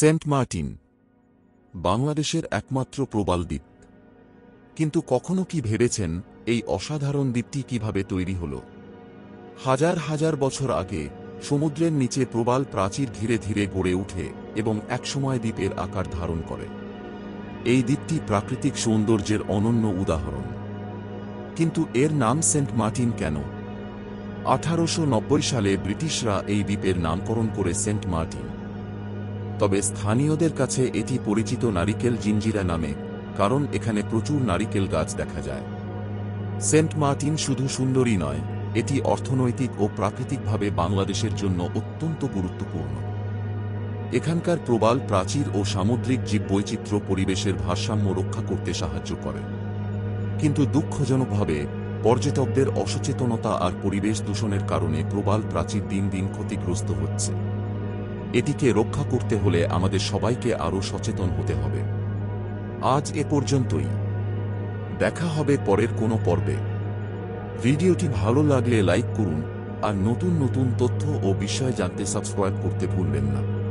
Saint Martin, বাংলাদেশের একমাত্র প্রবাল দ্বীপ। কিন্তু কখনো কি ভেবেছেন এই অসাধারণ দ্বীপটি কীভাবে তৈরি হল? হাজার হাজার বছর আগে সমুদ্রের নিচে প্রবাল প্রাচীর ধীরে ধীরে গড়ে ওঠে এবং একসময় দ্বীপের আকার ধারণ করে। এই দ্বীপটি প্রাকৃতিক সৌন্দর্যের অনন্য উদাহরণ। কিন্তু এর নাম সেন্ট মার্টিন কেন? আঠারোশো নব্বই সালে ব্রিটিশরা এই দ্বীপের নামকরণ করে সেন্ট মার্টিন। তবে স্থানীয়দের কাছে এটি পরিচিত নারিকেল জিঞ্জিরা নামে, কারণ এখানে প্রচুর নারিকেল গাছ দেখা যায়। সেন্ট মার্টিন শুধু সুন্দরী নয়, এটি অর্থনৈতিক ও প্রাকৃতিকভাবে বাংলাদেশের জন্য অত্যন্ত গুরুত্বপূর্ণ। এখানকার প্রবাল প্রাচীর ও সামুদ্রিক জীববৈচিত্র্য পরিবেশের ভারসাম্য রক্ষা করতে সাহায্য করে। কিন্তু দুঃখজনকভাবে, পর্যটকদের অসচেতনতা আর পরিবেশ দূষণের কারণে প্রবাল প্রাচীর দিন দিন ক্ষতিগ্রস্ত হচ্ছে। এটিকে রক্ষা করতে হলে আমাদের সবাইকে আরও সচেতন হতে হবে। আজ এ পর্যন্তই। দেখা হবে পরের কোনো পর্বে। ভিডিওটি ভালো লাগলে লাইক করুন আর নতুন নতুন তথ্য ও বিষয় জানতে সাবস্ক্রাইব করতে ভুলবেন না।